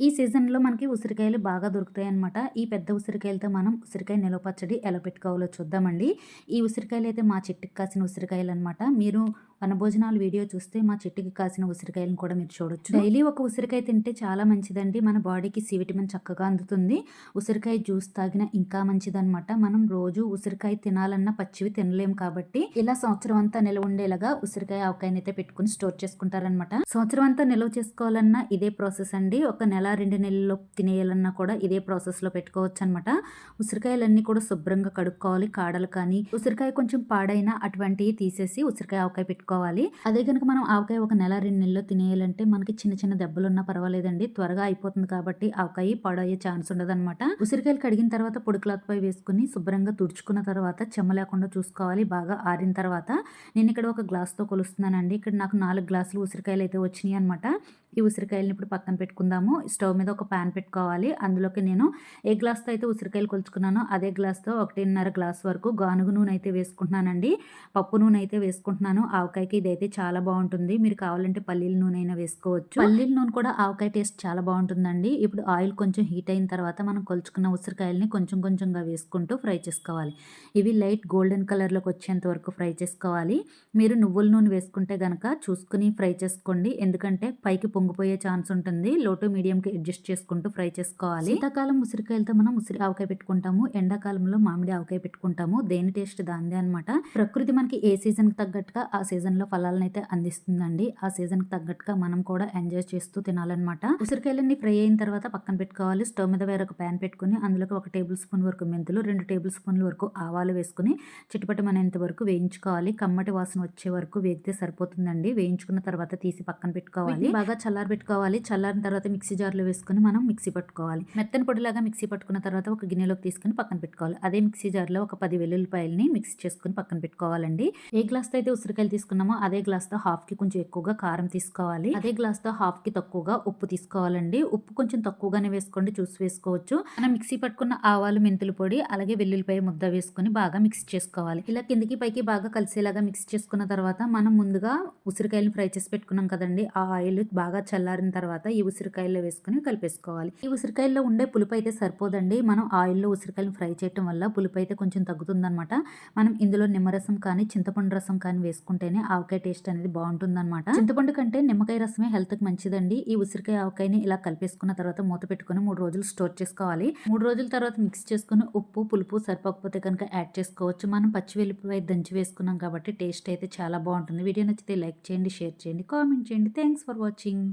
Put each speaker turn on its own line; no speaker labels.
ఈ సీజన్‌లో మనకి ఉసిరికాయలు బాగా దొరుకుతాయన్నమాట. ఈ పెద్ద ఉసిరికాయలతో మనం ఉసిరికాయ నిలవ పచ్చడి ఎలా పెట్టుకోవాలో చూద్దామండి. ఈ ఉసిరికాయలు అయితే మా చెట్టుకి కాసిన ఉసిరికాయలు అనమాట మీరు వనభోజనాలు వీడియో చూస్తే మా చెట్టుకి కాసిన ఉసిరికాయలను కూడా మీరు చూడొచ్చు. డైలీ ఒక ఉసిరికాయ తింటే చాలా మంచిదండి. మన బాడీకి సి విటమిన్ చక్కగా అందుతుంది. ఉసిరికాయ జ్యూస్ తాగినా ఇంకా మంచిదనమాట. మనం రోజు ఉసిరికాయ తినాలన్నా పచ్చివి తినలేము కాబట్టి ఇలా సంవత్సరం అంతా నిల్వ ఉండేలాగా ఉసిరికాయ ఆవకాయనైతే పెట్టుకొని స్టోర్ చేసుకుంటారనమాట. సంవత్సరం అంతా నిల్వ చేసుకోవాలన్నా ఇదే ప్రాసెస్ అండి. ఒక నెల రెండు నెలల్లో తినేయాలన్నా కూడా ఇదే ప్రాసెస్‌లో పెట్టుకోవచ్చు అనమాట. ఉసిరికాయలన్నీ కూడా శుభ్రంగా కడుక్కోవాలి. కాడలు కానీ, ఉసిరికాయ కొంచెం పాడైనా అటువంటివి తీసేసి ఉసిరికాయ ఆవకాయ పెట్టుకోవాలి. అదే గనుక మనం ఆవకాయ ఒక నెల రెండు నెలల్లో తినేయాలంటే మనకి చిన్న చిన్న దెబ్బలు ఉన్నా పర్వాలేదండి. త్వరగా అయిపోతుంది కాబట్టి ఆవకాయ పాడయ్యే ఛాన్స్ ఉండదు అనమాట ఉసిరికాయలు కడిగిన తర్వాత పొడి క్లాత్ పై వేసుకుని శుభ్రంగా తుడుచుకున్న తర్వాత చెమ్మ లేకుండా చూసుకోవాలి. బాగా ఆరిన తర్వాత నేను ఇక్కడ ఒక గ్లాస్‌తో కొలుస్తున్నానండి. ఇక్కడ నాకు నాలుగు గ్లాసులు ఉసిరికాయలు అయితే వచ్చినాయి అనమాట. ఈ ఉసిరికాయలను ఇప్పుడు పక్కన పెట్టుకుందాము. స్టవ్ మీద ఒక పాన్ పెట్టుకోవాలి. అందులోకి నేను ఏ గ్లాస్‌తో అయితే ఉసిరికాయలు కొలుచుకున్నానో అదే గ్లాస్‌తో 1.5 గ్లాస్ వరకు గానుగ నూనె అయితే వేసుకుంటున్నానండి. పప్పు నూనె అయితే వేసుకుంటున్నాను. ఆవకాయ ఆవకాయకి ఇదైతే చాలా బాగుంటుంది. మీరు కావాలంటే పల్లీల నూనె అయినా వేసుకోవచ్చు. పల్లీల నూనె కూడా ఆవకాయ టేస్ట్ చాలా బాగుంటుందండి. ఇప్పుడు ఆయిల్ కొంచెం హీట్ అయిన తర్వాత మనం కొలుచుకున్న ఉసిరికాయలని కొంచెం కొంచెంగా వేసుకుంటూ ఫ్రై చేసుకోవాలి. ఇవి లైట్ గోల్డెన్ కలర్‌లోకి వచ్చేంత వరకు ఫ్రై చేసుకోవాలి. మీరు నువ్వుల నూనె వేసుకుంటే గనక చూసుకొని ఫ్రై చేసుకోండి. ఎందుకంటే పైకి పొంగిపోయే ఛాన్స్ ఉంటుంది. లో టు మీడియంకి అడ్జస్ట్ చేసుకుంటూ ఫ్రై చేసుకోవాలి. శీతాకాలం ఉసిరికాయలతో మనం ఉసిరి ఆవకాయ పెట్టుకుంటాము. ఎండాకాలంలో మామిడి ఆవకాయ పెట్టుకుంటాము. దేని టేస్ట్ దానిదే అనమాట. ప్రకృతి మనకి ఏ సీజన్‌కి తగ్గట్టుగా ఆ సీజన్ సీజన్‌లో ఫలాలను అయితే అందిస్తుందండి. ఆ సీజన్‌కి తగ్గట్టుగా మనం కూడా ఎంజాయ్ చేస్తూ తినాలన్నమాట. ఉసిరికాయలన్నీ ఫ్రై అయిన తర్వాత పక్కన పెట్టుకోవాలి. స్టవ్ మీద వేరొక పాన్ పెట్టుకొని అందులోకి ఒక టేబుల్ స్పూన్ వరకు మెంతులు, 2 టేబుల్ స్పూన్ల వరకు ఆవాలు వేసుకొని చిటపటమనేంత వరకు వేయించుకోవాలి. కమ్మటి వాసన వచ్చే వరకు వేగితే సరిపోతుందండి. వేయించుకున్న తర్వాత తీసి పక్కన పెట్టుకోవాలి. బాగా చల్లారబెట్టుకోవాలి. చల్లారిన తర్వాత మిక్సీ జార్‌లో వేసుకొని మనం మిక్సీ పట్టుకోవాలి. మెత్తని పొడిలాగా మిక్సీ పట్టుకున్న తర్వాత ఒక గిన్నెలోకి తీసుకొని పక్కన పెట్టుకోవాలి. అదే మిక్సీ జార్‌లో ఒక 10 వెల్లుల్లిపాయలని మిక్స్ చేసుకొని పక్కన పెట్టుకోవాలండి. ఏ గ్లాస్‌తో అయితే ఉసిరికాయలు తీసుకున్నామో అదే గ్లాస్‌తో హాఫ్‌కి కొంచెం ఎక్కువగా కారం తీసుకోవాలి. అదే గ్లాస్‌తో హాఫ్‌కి తక్కువగా ఉప్పు తీసుకోవాలండి. ఉప్పు కొంచెం తక్కువగానే వేసుకోండి. చూసి వేసుకోవచ్చు. మనం మిక్సీ పట్టుకున్న ఆవాలు, మెంతుల పొడి అలాగే వెల్లుల్లిపాయ ముద్ద వేసుకొని బాగా మిక్స్ చేసుకోవాలి. ఇలా కిందికి పైకి బాగా కలిసేలాగా మిక్స్ చేసుకున్న తర్వాత మనం ముందుగా ఉసిరికాయలను ఫ్రై చేసి పెట్టుకున్నాం కదండి ఆ ఆయిల్ బాగా చల్లారిన తర్వాత ఈ ఉసిరికాయల్లో వేసుకొని కలిపేసుకోవాలి. ఈ ఉసిరికాయల్లో ఉండే పులుపు అయితే సరిపోదండి. మనం ఆయిల్‌లో ఉసిరికాయలను ఫ్రై చేయటం వల్ల పులుపు అయితే కొంచెం తగ్గుతుందనమాట. మనం ఇందులో నిమ్మరసం కానీ, చింతపండు రసం కానీ వేసుకుంటేనే ఆవకాయ టేస్ట్ అనేది బాగుంటుందన్నమాట చింతపండు కంటే నిమ్మకాయ రసమే హెల్త్‌కి మంచిదండి. ఈ ఉసిరికాయ ఆవకాయని ఇలా కలిపేసుకున్న తర్వాత మూత పెట్టుకొని మూడు రోజులు స్టోర్ చేసుకోవాలి. మూడు రోజుల తర్వాత మిక్స్ చేసుకుని ఉప్పు, పులుపు సరిపోకపోతే కనుక యాడ్ చేసుకోవచ్చు. మనం పచ్చి వెల్లుల్లిపాయ దంచి వేసుకున్నాం కాబట్టి టేస్ట్ అయితే చాలా బాగుంటుంది. వీడియో నచ్చితే లైక్ చేయండి, షేర్ చేయండి, కామెంట్ చేయండి. Thanks for watching.